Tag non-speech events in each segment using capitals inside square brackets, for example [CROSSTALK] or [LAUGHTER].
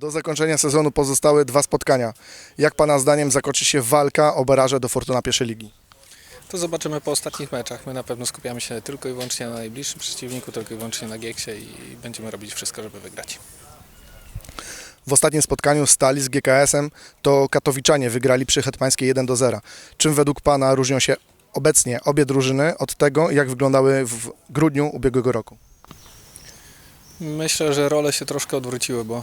Do zakończenia sezonu pozostały dwa spotkania. Jak Pana zdaniem zakończy się walka o baraże do Fortuna pierwszej ligi? To zobaczymy po ostatnich meczach. My na pewno skupiamy się tylko i wyłącznie na najbliższym przeciwniku, tylko i wyłącznie na Gieksie i będziemy robić wszystko, żeby wygrać. W ostatnim spotkaniu Stali z GKS-em to katowiczanie wygrali przy Hetmańskiej 1 do 0. Czym według Pana różnią się obecnie obie drużyny od tego, jak wyglądały w grudniu ubiegłego roku? Myślę, że role się troszkę odwróciły, bo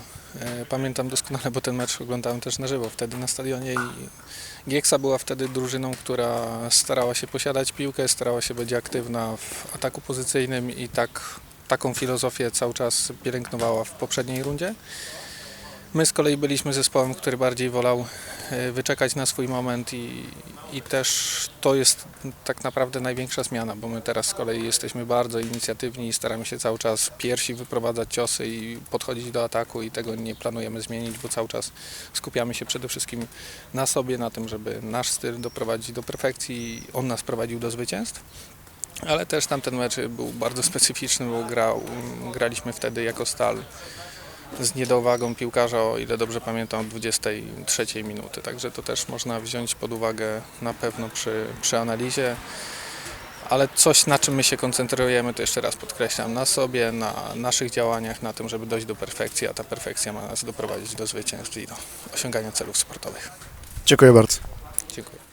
pamiętam doskonale, bo ten mecz oglądałem też na żywo wtedy na stadionie i Gieksa była wtedy drużyną, która starała się posiadać piłkę, starała się być aktywna w ataku pozycyjnym i tak, taką filozofię cały czas pielęgnowała w poprzedniej rundzie. My z kolei byliśmy zespołem, który bardziej wolał e, wyczekać na swój moment i, i też to jest tak naprawdę największa zmiana, bo my teraz z kolei jesteśmy bardzo inicjatywni i staramy się cały czas piersi wyprowadzać ciosy i podchodzić do ataku i tego nie planujemy zmienić, bo cały czas skupiamy się przede wszystkim na sobie, na tym, żeby nasz styl doprowadzić do perfekcji i on nas prowadził do zwycięstw. Ale też tamten mecz był bardzo [LAUGHS] specyficzny, bo grał, graliśmy wtedy jako stal z niedowagą piłkarza, o ile dobrze pamiętam, od 23 minuty. Także to też można wziąć pod uwagę na pewno przy, przy analizie. Ale coś, na czym my się koncentrujemy, to jeszcze raz podkreślam, na sobie, na naszych działaniach, na tym, żeby dojść do perfekcji, a ta perfekcja ma nas doprowadzić do zwycięstw i do osiągania celów sportowych. Dziękuję bardzo. Dziękuję.